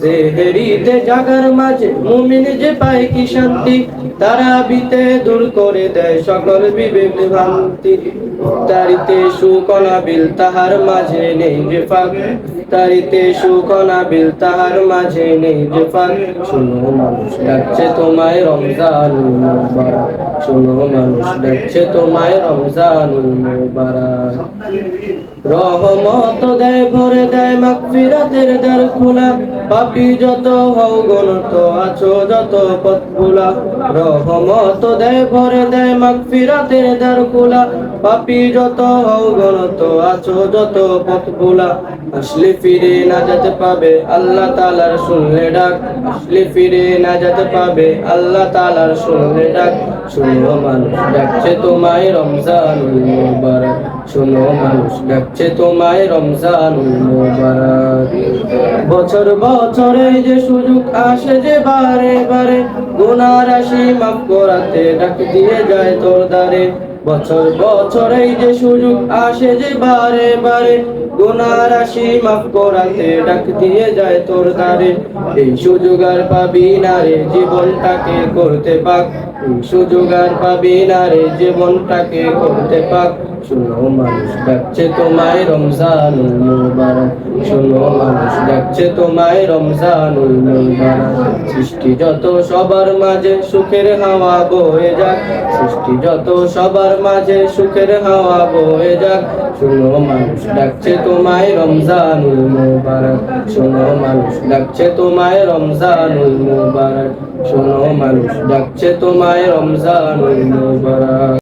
সেহেরিতে জাগার মাঝে মুমিন যে পায় কি শান্তি, তারা বিতে দূর করে দেয় সকল বিবেক ভ্রান্তি। তারিতে সুকনা বিল তাহার মাঝে নেই যে ফাঁক। তারিতে সুকনা বিল তাহার মাঝে নেই যে ফাঁক। শুনো মানুষ ডাকছে তোমায় মুবারক। শুনো মানুষ ডাকছে তোমায় রমজানুল মুবারক। রহমত দেয়, ভরে দেয়, মাগফিরাতের দ্বার খোলা। পাপি যত হও গণত, আছো যত পথ ভোলা রহমত দেয় ভরে দেয় মাগফিরাতের খোলা পাপি যত হও গণত, আছো যত পথ ভোলা আসলে ফিরে না যেতে পাবে আল্লাহ তালার শুনলে ডাক। আসলে ফিরে না যেতে পাবে আল্লাহ তালার শুনলে ডাক। শুনো মানুষ ডাকছে তোমায় রমজানুল মোবারক। শুনো মানুষ ডাকছে তোমায় রমজানুল মোবারক। বছর বছরে যে সুযোগ আসে যে বারে বারে, গুনার রাশি মাফ করাতে ডাক দিয়ে যায় তোর দ্বারে। বছর বছর এই যে সুযোগ আসে যে বারে বারে, গুনার আসি মাফ করাতে ডাক দিয়ে যায় তোর দ্বারে। এই সুযোগ আর পাবি না রে জীবনটাকে করতে পাক। এই সুযোগ আর পাবি না রে জীবনটাকে করতে পাক। শুনো মানুষ ডাকছে তোমায় রমজানুল মুবারক। শুনো মানুষ ডাকছে তোমায় রমজানুল মুবারক। সৃষ্টি যত সবার মাঝে সুখের হাওয়া বয়ে যাক। সৃষ্টি যত সবার মাঝে সুখের হাওয়া বয়ে যাক। শুনো মানুষ ডাকছে তোমায় রমজানুল মুবারক। শুনো মানুষ ডাকছে তোমায় রমজানুল মুবারক। শুনো মানুষ ডাকছে তোমায় রমজানুল মুবারক।